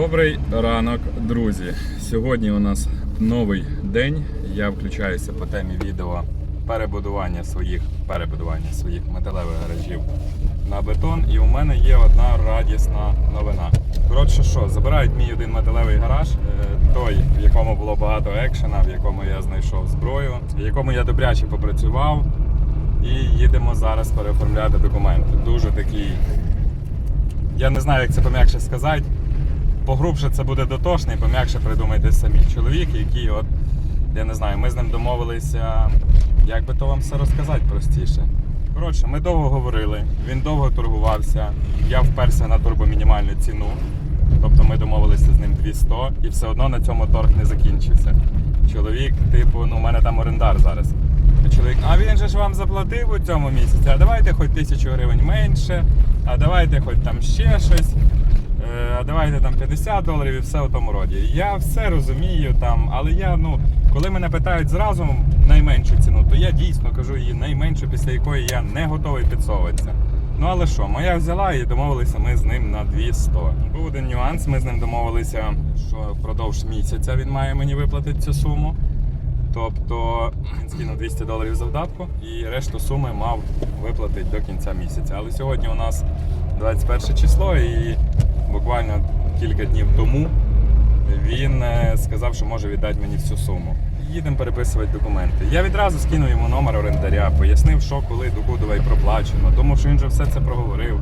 Добрий ранок, друзі. Сьогодні у нас новий день. Я включаюся по темі відео перебудування своїх перебудування своїх металевих гаражів на бетон. І у мене є одна радісна новина. Коротше, що забирають мій один металевий гараж, е, той, в якому було багато екшена, в якому я знайшов зброю, в якому я добряче попрацював. І їдемо зараз переоформляти документи. Дуже такий я не знаю, як це пом'якше сказати. Погрубше це буде дотошний, пом'якше придумайте самі. Чоловік, який, от, я не знаю, ми з ним домовилися, як би то вам все розказати простіше. Коротше, ми довго говорили, він довго торгувався, я вперся на турбомінімальну ціну. Тобто ми домовилися з ним 200 і все одно на цьому торг не закінчився. Чоловік, типу, ну у мене там орендар зараз. Чоловік, а він же ж вам заплатив у цьому місяці, а давайте хоч тисячу гривень менше, а давайте хоч там ще щось, а давайте там 50 доларів і все в тому роді. Я все розумію там, але я, ну, коли мене питають зразу найменшу ціну, то я дійсно кажу її найменшу, після якої я не готовий підсовуватися. Ну але що, моя взяла і домовилися ми з ним на 200. Був один нюанс, ми з ним домовилися, що впродовж місяця він має мені виплатити цю суму. Тобто він скинув 200 доларів завдатку і решту суми мав виплатити до кінця місяця. Але сьогодні у нас 21 число, і буквально кілька днів тому він е, сказав, що може віддати мені всю суму. Їдемо переписувати документи. Я відразу скинув йому номер орендаря, пояснив, що коли докудова і проплачено. Думав, що він вже все це проговорив.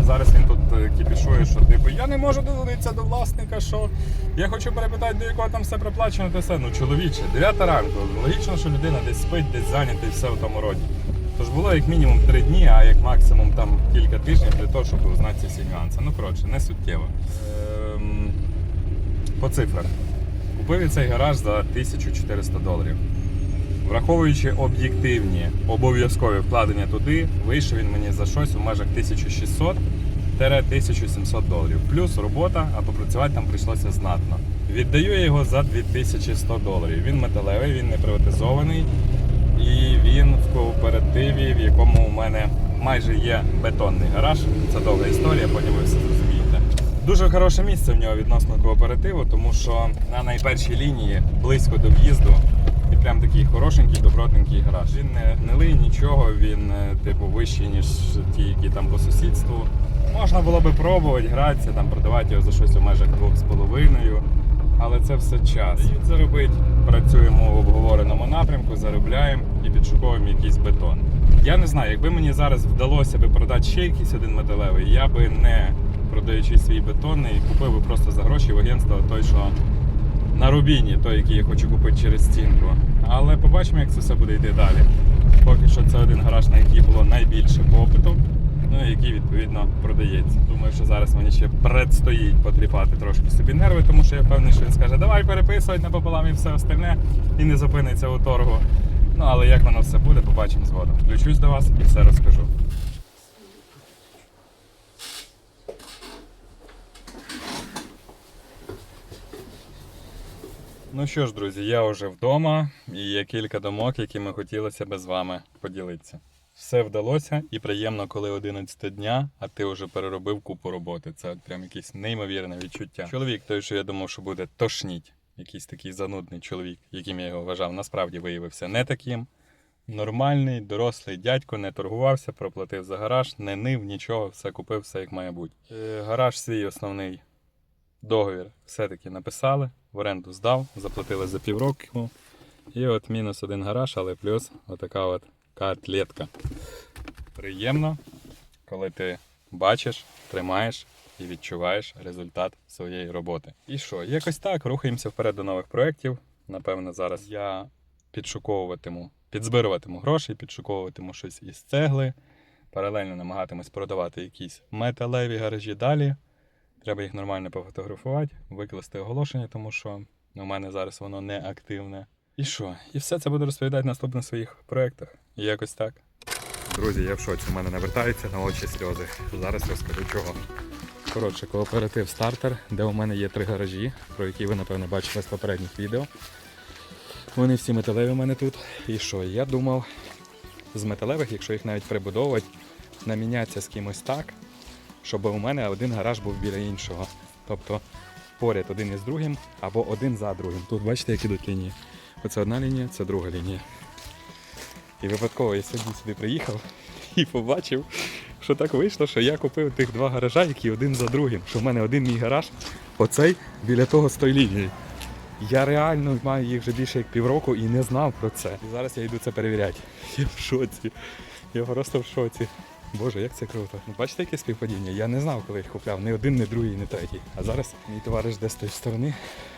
А зараз він тут е, кіпішує, що типу я не можу додатися до власника, що я хочу перепитати, до якого там все проплачено, то все. Ну чоловіче, 9 ранку. Логічно, що людина десь спить, десь зайнята і все в тому роді. Тож було як мінімум 3 дні, а як максимум там кілька тижнів для того, щоб узнати ці нюанси. Ну коротше, не суттєво. Ем, по цифрах. Купив цей гараж за 1400 доларів. Враховуючи об'єктивні обов'язкові вкладення туди, вийшов він мені за щось у межах 1600-1700 доларів. Плюс робота, а попрацювати там прийшлося знатно. Віддаю я його за 2100 доларів. Він металевий, він не приватизований. І він в кооперативі, в якому у мене майже є бетонний гараж. Це довга історія, потім ви все зрозумієте. Дуже хороше місце в нього відносно кооперативу, тому що на найпершій лінії близько до в'їзду і прям такий хорошенький, добротненький гараж. Він не гнилий, нічого, він е, типу вищий, ніж ті, які там по сусідству. Можна було би пробувати гратися, там продавати його за щось у межах 2,5. Але це все час. Дають заробити, працюємо в обговореному напрямку, заробляємо і якийсь бетон. Я не знаю, якби мені зараз вдалося би продати ще якийсь один металевий, я би не продаючи свій бетонний, купив би просто за гроші в агентства той, що на рубіні, той, який я хочу купити через стінку. Але побачимо, як це все буде йти далі. Поки що це один гараж, на який було найбільше попиту, ну і який відповідно продається. Думаю, що зараз мені ще предстоїть потріпати трошки собі нерви, тому що я впевнений, що він скаже, давай переписувати напополам і все остальне, і не зупиниться у торгу. Ну але як воно все буде, побачимо згодом. Включусь до вас і все розкажу. Ну що ж, друзі, я вже вдома і є кілька думок, якими хотілося би з вами поділитися. Все вдалося і приємно, коли 11 дня, а ти вже переробив купу роботи. Це прям якесь неймовірне відчуття. Чоловік, той, що я думав, що буде тошніть, якийсь такий занудний чоловік, яким я його вважав, насправді виявився не таким. Нормальний, дорослий дядько, не торгувався, проплатив за гараж, не нив, нічого, все купив, все як має бути. Е, гараж свій основний договір все-таки написали, в оренду здав, заплатили за півроку. І от мінус один гараж, але плюс отака от котлетка. Приємно, коли ти бачиш, тримаєш і відчуваєш результат своєї роботи. І що, якось так, рухаємося вперед до нових проєктів. Напевно, зараз я підшуковуватиму, підзбируватиму гроші, підшуковуватиму щось із цегли. Паралельно намагатимусь продавати якісь металеві гаражі далі. Треба їх нормально пофотографувати, викласти оголошення, тому що у мене зараз воно не активне. І що? І все це буду розповідати наступних своїх проєктах. Якось так. Друзі, я в шоці, у мене навертаються на очі сльози. Зараз розкажу чого. Коротше, кооператив стартер, де у мене є три гаражі, про які ви, напевно, бачили з попередніх відео. Вони всі металеві у мене тут. І що? Я думав, з металевих, якщо їх навіть прибудовувати, намінятися з кимось так, щоб у мене один гараж був біля іншого. Тобто поряд один із другим або один за другим. Тут бачите, як ідуть лінії. Оце одна лінія, це друга лінія. І випадково я сьогодні сюди приїхав і побачив, що так вийшло, що я купив тих два гаража, які один за другим. Що в мене один мій гараж, оцей біля того з тої лінії. Я реально маю їх вже більше як півроку і не знав про це. І зараз я йду це перевіряти. Я в шоці. Я просто в шоці. Боже, як це круто. Ну, бачите, яке співпадіння? Я не знав, коли їх купляв. Ні один, ні другий, ні третій. А зараз мій товариш де з тої сторони,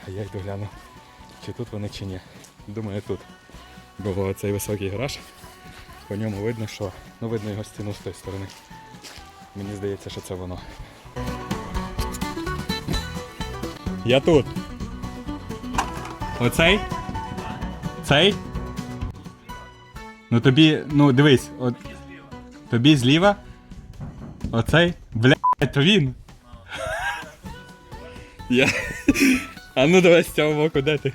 а я йду гляну, чи тут вони, чи ні. Думаю, тут. Бо цей високий гараж, по ньому видно, що ну видно його стіну з тої сторони. Мені здається, що це воно. Я тут. Оцей? Цей? Ну тобі, ну дивись, от, тобі зліва? Оцей? Блядь, то він. Я. А ну давай з цього боку, де ти?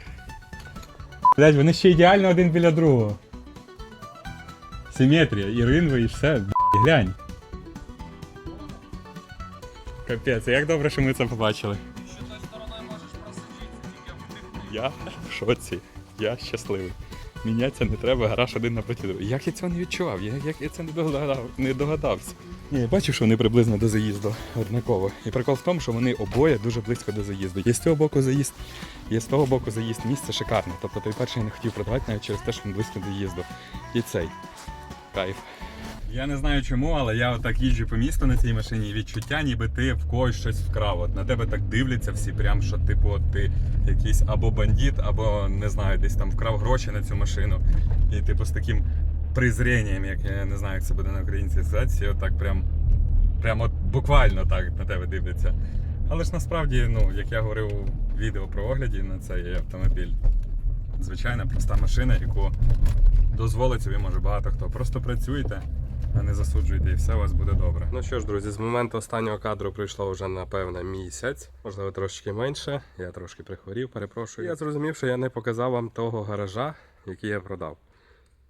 Блядь, вони ще ідеально один біля другого. Симетрія, і ринви, і все, блядь, глянь. Капець, як добре, що ми це побачили. Я в шоці. Я щасливий. Мінятися не треба, гараж один напроти другого. Як я цього не відчував? Я, як я це не, догадав, не догадався. Ні, я бачив, що вони приблизно до заїзду однаково. І прикол в тому, що вони обоє дуже близько до заїзду. Є з цього боку заїзд, є з того боку заїзд. Місце шикарне. Тобто той перший я не хотів продавати навіть через те, що він близько до їзду. І цей. Кайф. Я не знаю чому, але я отак їжджу по місту на цій машині і відчуття, ніби ти в когось щось вкрав. От на тебе так дивляться всі, прям що типу от ти якийсь або бандит, або не знаю, десь там вкрав гроші на цю машину. І типу з таким презренням, як я не знаю, як це буде на українській сказати, отак прям, прям от буквально так на тебе дивляться. Але ж насправді, ну, як я говорив у відео про огляді на цей автомобіль, звичайна проста машина, яку дозволить собі може багато хто. Просто працюйте, а не засуджуйте, і все у вас буде добре. Ну що ж, друзі, з моменту останнього кадру пройшло вже напевно місяць, можливо, трошки менше. Я трошки прихворів, перепрошую. Я зрозумів, що я не показав вам того гаража, який я продав.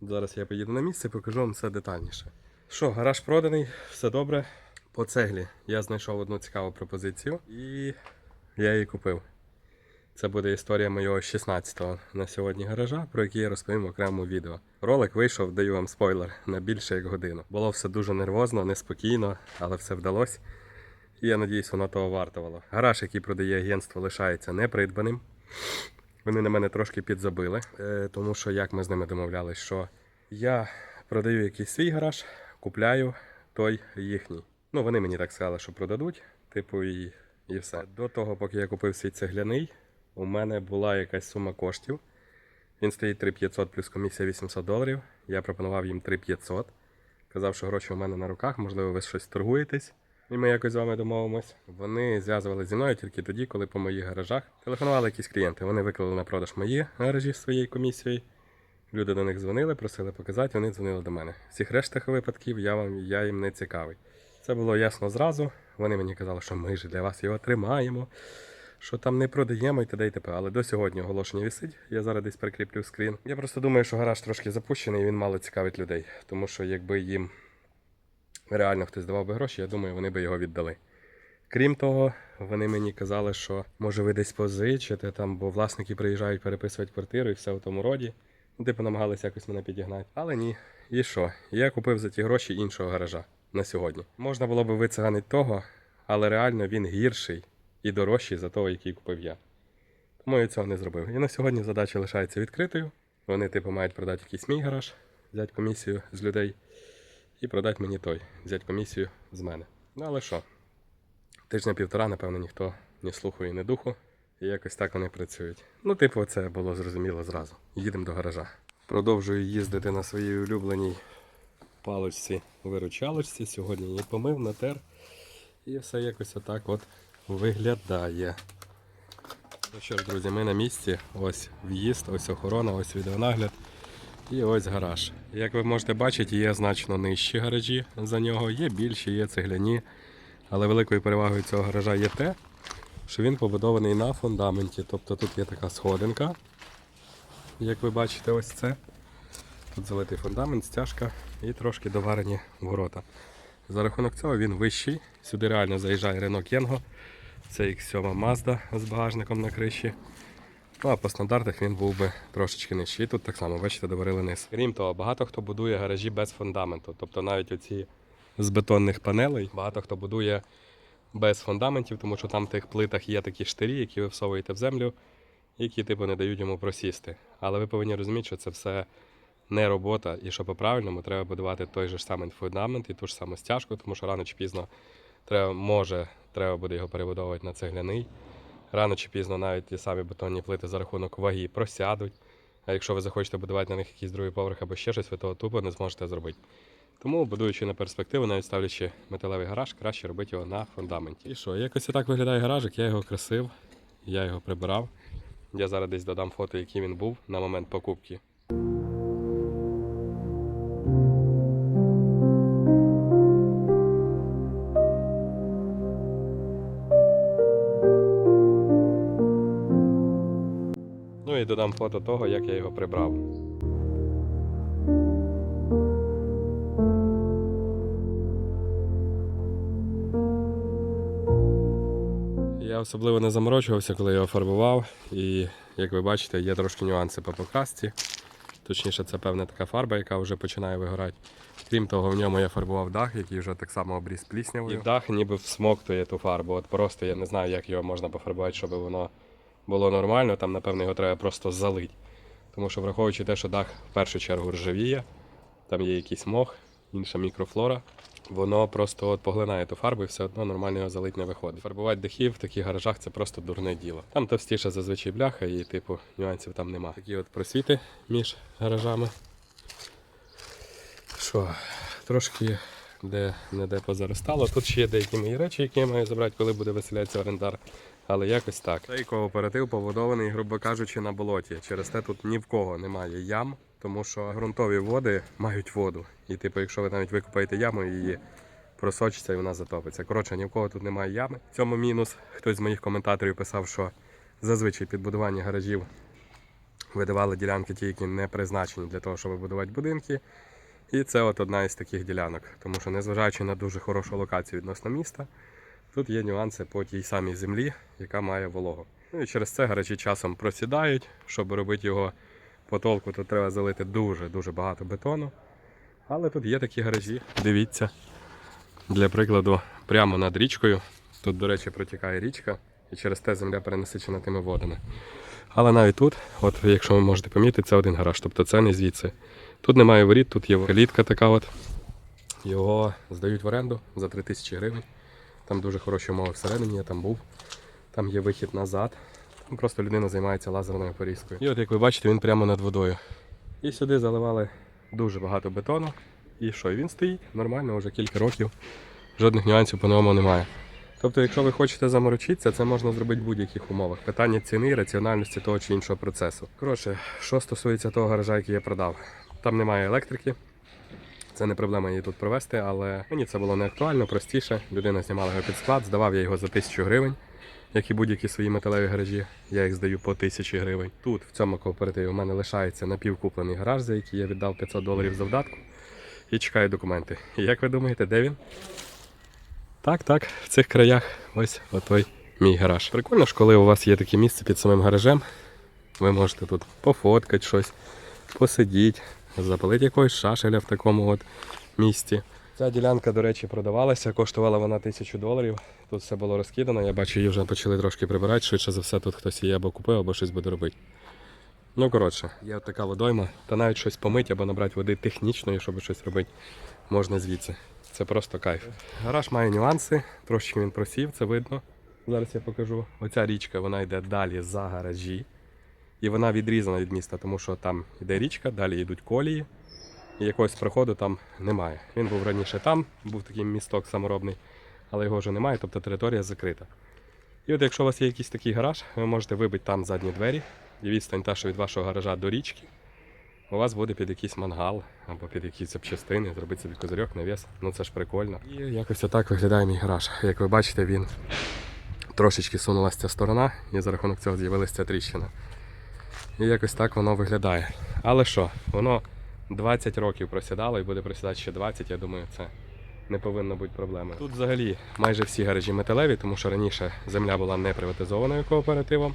Зараз я поїду на місце, покажу вам все детальніше. Що, гараж проданий, все добре. По цеглі я знайшов одну цікаву пропозицію і я її купив. Це буде історія моєго 16-го на сьогодні гаража, про який я розповім в окремому відео. Ролик вийшов, даю вам спойлер, на більше як годину. Було все дуже нервозно, неспокійно, але все вдалося. І я надіюсь, воно того вартувало. Гараж, який продає агентство, лишається непридбаним. Вони на мене трошки підзабили, е, тому що як ми з ними домовлялись, що я продаю якийсь свій гараж, купляю той їхній. Ну, вони мені так сказали, що продадуть, типу, і, і все. До того, поки я купив свій цегляний, у мене була якась сума коштів. Він стоїть 3500 плюс комісія 800 доларів. Я пропонував їм 3500. Казав, що гроші у мене на руках, можливо, ви щось торгуєтесь. І ми якось з вами домовимось. Вони зв'язувалися зі мною тільки тоді, коли по моїх гаражах телефонували якісь клієнти. Вони виклали на продаж мої гаражі з своєю комісією. Люди до них дзвонили, просили показати, вони дзвонили до мене. Всіх рештах випадків я вам я їм не цікавий. Це було ясно зразу. Вони мені казали, що ми ж для вас його тримаємо, що там не продаємо і т.д. і т.п. Але до сьогодні оголошення висить. Я зараз десь прикріплю скрін. Я просто думаю, що гараж трошки запущений, і він мало цікавить людей. Тому що якби їм реально хтось давав би гроші, я думаю, вони би його віддали. Крім того, вони мені казали, що може ви десь позичите там, бо власники приїжджають переписувати квартиру і все в тому роді. Ну, Типу намагалися якось мене підігнати. Але ні. І що? Я купив за ті гроші іншого гаража на сьогодні. Можна було би вициганити того, але реально він гірший і дорожчий за того, який купив я. Тому я цього не зробив. І на сьогодні задача лишається відкритою. Вони, типу, мають продати якийсь мій гараж, взяти комісію з людей і продати мені той, взяти комісію з мене. Ну але що? Тижня-півтора, напевно, ніхто ні слуху і не духу. І якось так вони працюють. Ну, типу, це було зрозуміло зразу. Їдемо до гаража. Продовжую їздити на своїй улюбленій паличці виручалочці. Сьогодні її помив, натер. І все якось отак от виглядає. Ну що ж, друзі, ми на місці. Ось в'їзд, ось охорона, ось відеонагляд. І ось гараж. Як ви можете бачити, є значно нижчі гаражі за нього, є більші, є цегляні. Але великою перевагою цього гаража є те, що він побудований на фундаменті. Тобто тут є така сходинка. Як ви бачите, ось це. Тут залитий фундамент, стяжка і трошки доварені ворота. За рахунок цього він вищий. Сюди реально заїжджає Renault Кенго Це X7 Mazda з багажником на криші. Ну, а по стандартах він був би трошечки нижчий. Тут так само, бачите, доварили низ. Крім того, багато хто будує гаражі без фундаменту. Тобто навіть оці з бетонних панелей, багато хто будує без фундаментів, тому що там в тих плитах є такі штирі, які ви всовуєте в землю, які типу не дають йому просісти. Але ви повинні розуміти, що це все не робота, і що по-правильному треба будувати той же ж самий фундамент і ту ж саму стяжку, тому що рано чи пізно треба, може, треба буде його перебудовувати на цегляний. Рано чи пізно навіть ті самі бетонні плити за рахунок ваги просядуть. А якщо ви захочете будувати на них якийсь другий поверх або ще щось, ви того тупо не зможете зробити. Тому, будуючи на перспективу, навіть ставлячи металевий гараж, краще робити його на фундаменті. І що, якось так виглядає гаражик, я його красив, я його прибирав. Я зараз десь додам фото, який він був на момент покупки. І додам фото того, як я його прибрав. Я особливо не заморочувався, коли його фарбував. І як ви бачите, є трошки нюанси по покрасці. Точніше, це певна така фарба, яка вже починає вигорати. Крім того, в ньому я фарбував дах, який вже так само обріз пліснявою. І дах ніби всмоктує ту фарбу. От просто я не знаю, як його можна пофарбувати, щоб воно було нормально. Там, напевно, його треба просто залити. Тому що, враховуючи те, що дах в першу чергу ржавіє, там є якийсь мох, інша мікрофлора. Воно просто от поглинає ту фарбу і все одно нормально його залить не виходить. Фарбувати дахи в таких гаражах це просто дурне діло. Там товстіша зазвичай бляха і типу нюансів там нема. Такі от просвіти між гаражами. Що, трошки де не де позаростало. Тут ще є деякі мої речі, які я маю забрати, коли буде виселятися орендар. Але якось так. Цей кооператив побудований, грубо кажучи, на болоті. Через те тут ні в кого немає ям, тому що ґрунтові води мають воду. І типу, якщо ви навіть викопаєте яму, її просочиться і вона затопиться. Коротше, ні в кого тут немає ями. В цьому мінус. Хтось з моїх коментаторів писав, що зазвичай під будування гаражів видавали ділянки ті, які не призначені для того, щоб будувати будинки. І це от одна із таких ділянок. Тому що, незважаючи на дуже хорошу локацію відносно міста, тут є нюанси по тій самій землі, яка має вологу. Ну і через це гаражі часом просідають. Щоб робити його по толку, то треба залити дуже-дуже багато бетону. Але тут є такі гаражі, дивіться. Для прикладу, прямо над річкою. Тут, до речі, протікає річка, і через те земля перенасичена тими водами. Але навіть тут, от якщо ви можете помітити, це один гараж, тобто це не звідси. Тут немає воріт, тут є калітка така от. Його здають в оренду за 3000 гривень. Там дуже хороші умови всередині, я там був. Там є вихід назад. Там просто людина займається лазерною порізкою. І от як ви бачите, він прямо над водою. І сюди заливали дуже багато бетону. І що? І він стоїть нормально вже кілька років. Жодних нюансів по ньому немає. Тобто, якщо ви хочете заморочитися, це можна зробити в будь-яких умовах. Питання ціни, раціональності того чи іншого процесу. Коротше, що стосується того гаража, який я продав, там немає електрики. Це не проблема її тут провести, але мені це було не актуально, простіше. Людина знімала його під склад, здавав я його за тисячу гривень, як і будь-які свої металеві гаражі. Я їх здаю по тисячі гривень. Тут, в цьому кооперативі, у мене лишається напівкуплений гараж, за який я віддав 500 доларів завдатку і чекаю документи. І як ви думаєте, де він? Так, так, в цих краях ось отой мій гараж. Прикольно ж, коли у вас є таке місце під самим гаражем, ви можете тут пофоткати щось, посидіти, запалити якогось шашеля в такому от місці. Ця ділянка, до речі, продавалася, коштувала вона тисячу доларів. Тут все було розкидано. Я бачу, її вже почали трошки прибирати. Швидше за все, тут хтось її або купив, або щось буде робити. Ну, коротше, є така водойма, та навіть щось помити або набрати води технічної, щоб щось робити, можна звідси. Це просто кайф. Гараж має нюанси, трошки він просів, це видно. Зараз я покажу. Оця річка вона йде далі за гаражі. І вона відрізана від міста, тому що там йде річка, далі йдуть колії. І якогось проходу там немає. Він був раніше там, був такий місток саморобний, але його вже немає, тобто територія закрита. І от якщо у вас є якийсь такий гараж, ви можете вибити там задні двері, і відстань та, що від вашого гаража до річки. У вас буде під якийсь мангал або під якісь запчастини, зробити собі козирьок, навіс. Ну це ж прикольно. І якось отак виглядає мій гараж. Як ви бачите, він трошечки сунулася ця сторона, і за рахунок цього з'явилася ця тріщина. І якось так воно виглядає. Але що, воно 20 років просідало і буде просідати ще 20, я думаю, це не повинно бути проблеми. Тут взагалі майже всі гаражі металеві, тому що раніше земля була не приватизованою кооперативом.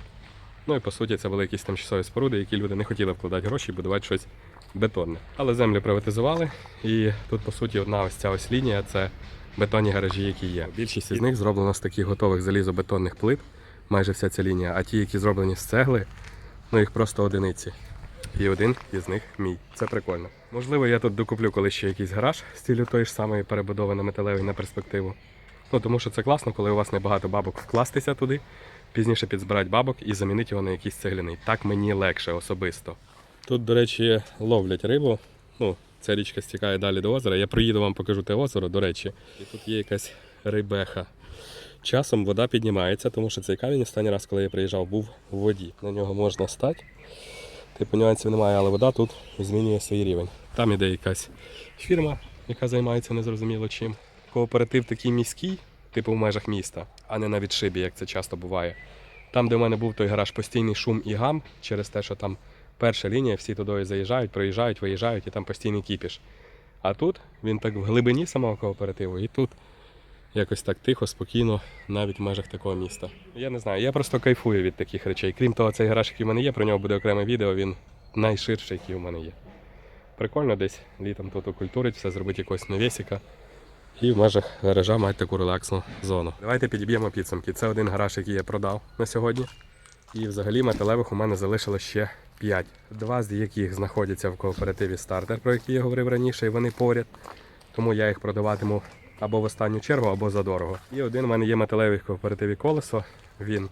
Ну і по суті це були якісь тимчасові споруди, які люди не хотіли вкладати гроші і будувати щось бетонне. Але землю приватизували, і тут, по суті, одна ось ця ось лінія це бетонні гаражі, які є. Більшість із них зроблено з таких готових залізобетонних плит, майже вся ця лінія, а ті, які зроблені з цегли, ну їх просто одиниці. І один із них мій. Це прикольно. Можливо, я тут докуплю колись ще якийсь гараж в стилю тої ж самої перебудови на металевий на перспективу. Ну тому що це класно, коли у вас небагато бабок вкластися туди, пізніше підзбирати бабок і замінити його на якийсь цегляний. Так мені легше особисто. Тут, до речі, ловлять рибу. Ну, ця річка стікає далі до озера. Я приїду вам покажу те озеро, до речі. І тут є якась рибеха. Часом вода піднімається, тому що цей камінь останній раз, коли я приїжджав, був в воді. На нього можна стати. Типу нюансів немає, але вода тут змінює свій рівень. Там іде якась фірма, яка займається незрозуміло чим. Кооператив такий міський, типу в межах міста, а не на відшибі, як це часто буває. Там, де в мене був той гараж, постійний шум і гам через те, що там перша лінія, всі туди заїжджають, проїжджають, виїжджають і там постійний кіпіш. А тут він так в глибині самого кооперативу, і тут якось так тихо, спокійно, навіть в межах такого міста. Я не знаю, я просто кайфую від таких речей. Крім того, цей гараж, який в мене є, про нього буде окреме відео, він найширший, який у мене є. Прикольно десь літом тут окультурить, все зробити якогось навісика. І в межах гаража мати таку релаксну зону. Давайте підіб'ємо підсумки. Це один гараж, який я продав на сьогодні. І взагалі металевих у мене залишилось ще 5. Два з яких знаходяться в кооперативі стартер, про який я говорив раніше, і вони поряд. Тому я їх продаватиму або в останню чергу, або задорого. І один у мене є металевий в кооперативі колесо. Він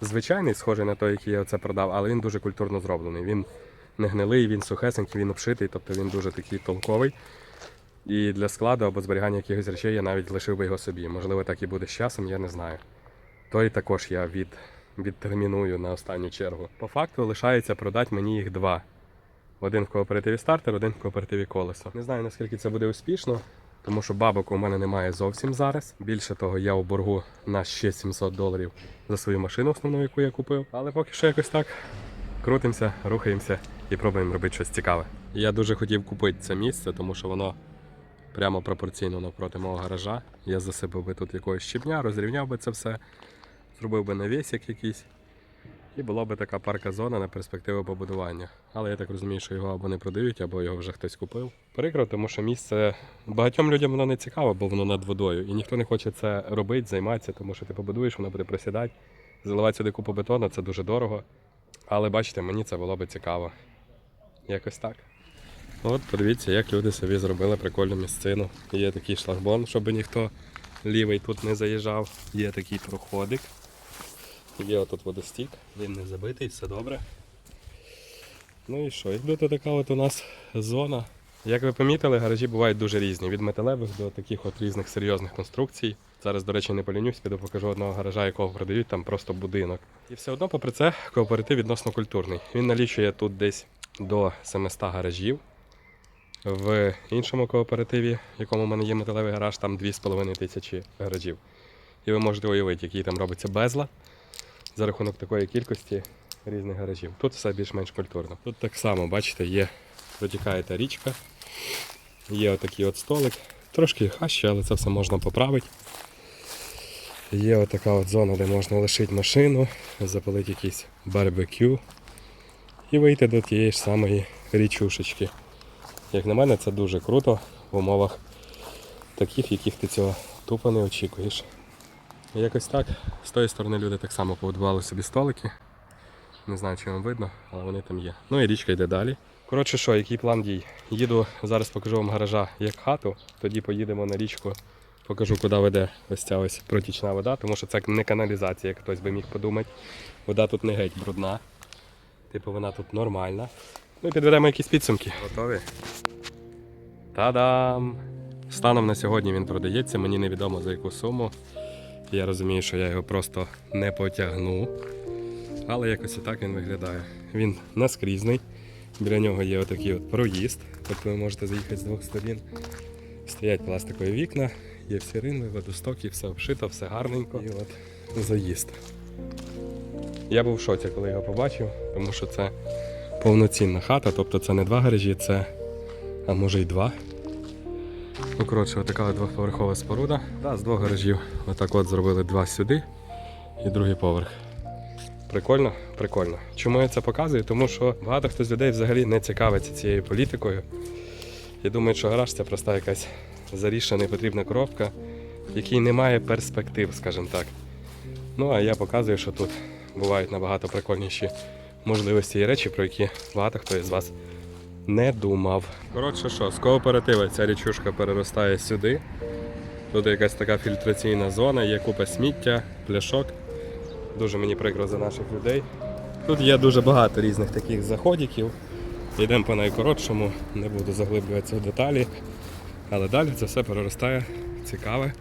звичайний, схожий на той, який я оце продав, але він дуже культурно зроблений. Він не гнилий, він сухесенький, він обшитий, тобто він дуже такий толковий. І для складу або зберігання якихось речей я навіть лишив би його собі. Можливо, так і буде з часом, я не знаю. Той також я від, відтерміную на останню чергу. По факту лишається продати мені їх два. Один в кооперативі стартер, один в кооперативі колесо. Не знаю наскільки це буде успішно, тому що бабок у мене немає зовсім зараз. Більше того, я у боргу на ще 700 доларів за свою машину, основну, яку я купив. Але поки що якось так крутимося, рухаємося і пробуємо робити щось цікаве. Я дуже хотів купити це місце, тому що воно прямо пропорційно навпроти мого гаража. Я засипав би тут якогось щебня, розрівняв би це все, зробив би навісик якийсь. І була би така парка зона на перспективу побудування. Але я так розумію, що його або не продають, або його вже хтось купив. Прикро, тому що місце багатьом людям воно не цікаво, бо воно над водою. І ніхто не хоче це робити, займатися, тому що ти побудуєш, воно буде просідати. Заливати сюди купу бетону це дуже дорого. Але бачите, мені це було би цікаво. Якось так. От подивіться, як люди собі зробили прикольну місцину. Є такий шлагбон, щоб ніхто лівий тут не заїжджав. Є такий проходик. Є отут водостік, він не забитий, все добре. Ну і що? Якби то така от у нас зона. Як ви помітили, гаражі бувають дуже різні. Від металевих до таких от різних серйозних конструкцій. Зараз, до речі, не полінюсь, піду покажу одного гаража, якого продають, там просто будинок. І все одно, попри це, кооператив відносно культурний. Він налічує тут десь до 700 гаражів. В іншому кооперативі, в якому в мене є металевий гараж, там 2,5 тисячі гаражів. І ви можете уявити, який там робиться безлад за рахунок такої кількості різних гаражів. Тут все більш-менш культурно. Тут так само, бачите, є протікає та річка, є отакий от столик. Трошки хаще, але це все можна поправити. Є отака от зона, де можна лишити машину, запалити якийсь барбекю і вийти до тієї ж самої річушечки. Як на мене, це дуже круто в умовах таких, яких ти цього тупо не очікуєш. Якось так. З тої сторони люди так само побудували собі столики. Не знаю, чи вам видно, але вони там є. Ну і річка йде далі. Коротше, що, який план дій? Їду, зараз покажу вам гаража як хату, тоді поїдемо на річку, покажу, куди веде ось ця ось протічна вода, тому що це не каналізація, як хтось би міг подумати. Вода тут не геть брудна. Типу вона тут нормальна. Ну і підведемо якісь підсумки. Готові? Та-дам! Станом на сьогодні він продається, мені невідомо за яку суму. Я розумію, що я його просто не потягну. Але якось і так він виглядає. Він наскрізний. Біля нього є отакий от проїзд, тобто ви можете заїхати з двох сторін. Стоять пластикові вікна, є всі ринви, водостоки, все обшито, все гарненько. І от заїзд. Я був в шоці, коли його побачив, тому що це повноцінна хата, тобто це не два гаражі, це, а може й два. Ну, коротше, отака от двоповерхова споруда. Да, з двох гаражів. Отак от зробили два сюди і другий поверх. Прикольно, прикольно. Чому я це показую? Тому що багато хто з людей взагалі не цікавиться цією політикою і думають, що гараж це просто якась заріша, непотрібна коробка, в якій немає перспектив, скажімо так. Ну а я показую, що тут бувають набагато прикольніші можливості і речі, про які багато хто із вас не думав. Коротше, що, з кооператива ця річушка переростає сюди. Тут якась така фільтраційна зона, є купа сміття, пляшок. Дуже мені прикро за наших людей. Тут є дуже багато різних таких заходиків. Йдемо по найкоротшому, не буду заглиблюватися в деталі. Але далі це все переростає цікаве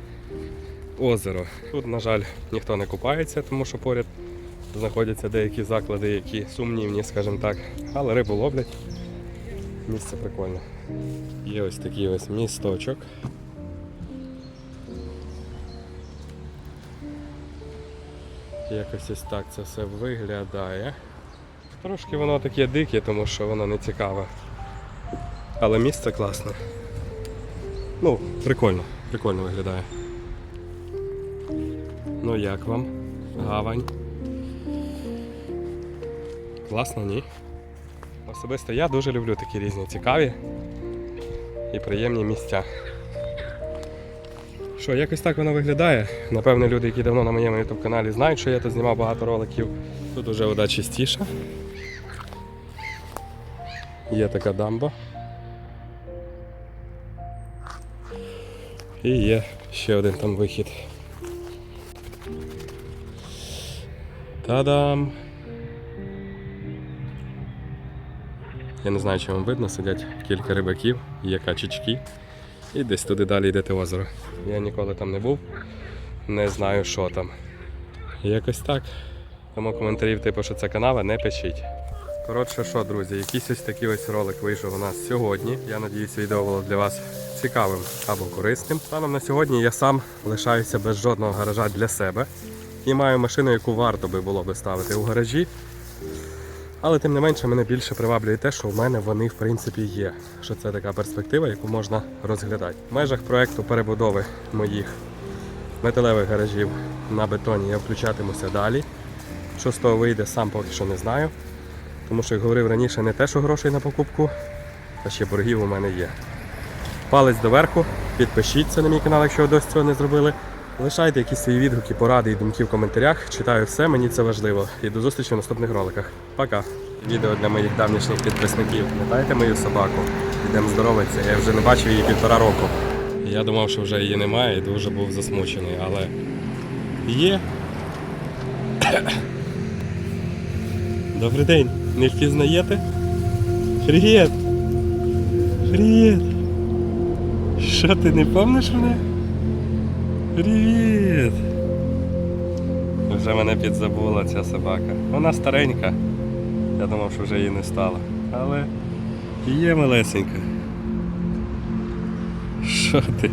озеро. Тут, на жаль, ніхто не купається, тому що поряд знаходяться деякі заклади, які сумнівні, скажімо так. Але рибу ловлять. Місце прикольне. Є ось такий ось місточок. Якось ось так це все виглядає. Трошки воно таке дике, тому що воно не цікаве. Але місце класне. Ну, прикольно, прикольно виглядає. Ну як вам? Гавань. Класно, ні? Особисто я дуже люблю такі різні цікаві і приємні місця. Що, якось так воно виглядає. Напевне, люди, які давно на моєму YouTube каналі знають, що я тут знімав багато роликів. Тут уже вода чистіша. Є така дамба. І є ще один там вихід. Та-дам! Я не знаю, чи вам видно, сидять кілька рибаків, є качечки. І десь туди далі йдете озеро. Я ніколи там не був, не знаю, що там. Якось так. Тому коментарів, типу, що це канава, не пишіть. Коротше, що, друзі, якийсь ось такий ось ролик вийшов у нас сьогодні. Я надіюсь, відео було для вас цікавим або корисним. Станом на сьогодні я сам лишаюся без жодного гаража для себе і маю машину, яку варто би було би ставити у гаражі. Але тим не менше мене більше приваблює те, що в мене вони в принципі є. Що це така перспектива, яку можна розглядати. В межах проекту перебудови моїх металевих гаражів на бетоні я включатимуся далі. Що з того вийде, сам поки що не знаю. Тому що, як говорив раніше, не те, що грошей на покупку, а ще боргів у мене є. Палець доверху, підпишіться на мій канал, якщо ви досі цього не зробили. Лишайте якісь свої відгуки, поради і думки в коментарях. Читаю все, мені це важливо. І до зустрічі в наступних роликах. Пока. Відео для моїх давнішніх підписників. Пам'ятаєте мою собаку? Йдемо здоровитися. Я вже не бачив її півтора року. Я думав, що вже її немає і дуже був засмучений, але є. Добрий день. Не впізнаєте? Привіт! Привіт! Що ти не пам'ятаєш мене? Привіт! Вже мене підзабула ця собака. Вона старенька. Я думав, що вже її не стало. Але є малесенька. Що ти?